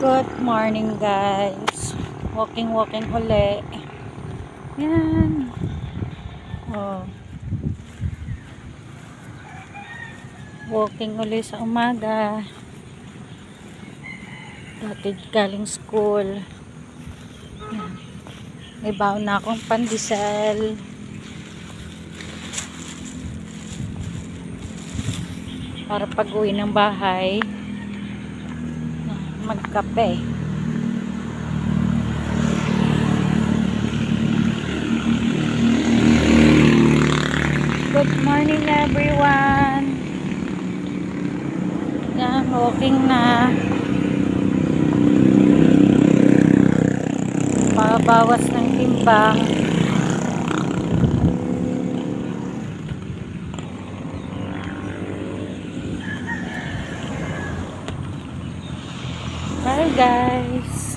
Good morning guys. Walking walking uli. Yan. Oh. Walking uli sa umaga. Dati galing school. Yan. May baon na akong pandesal. Para pag uwi ng bahay, magkape. Good morning everyone. Yan, walking na. Pabawas ng timbang. Bye guys.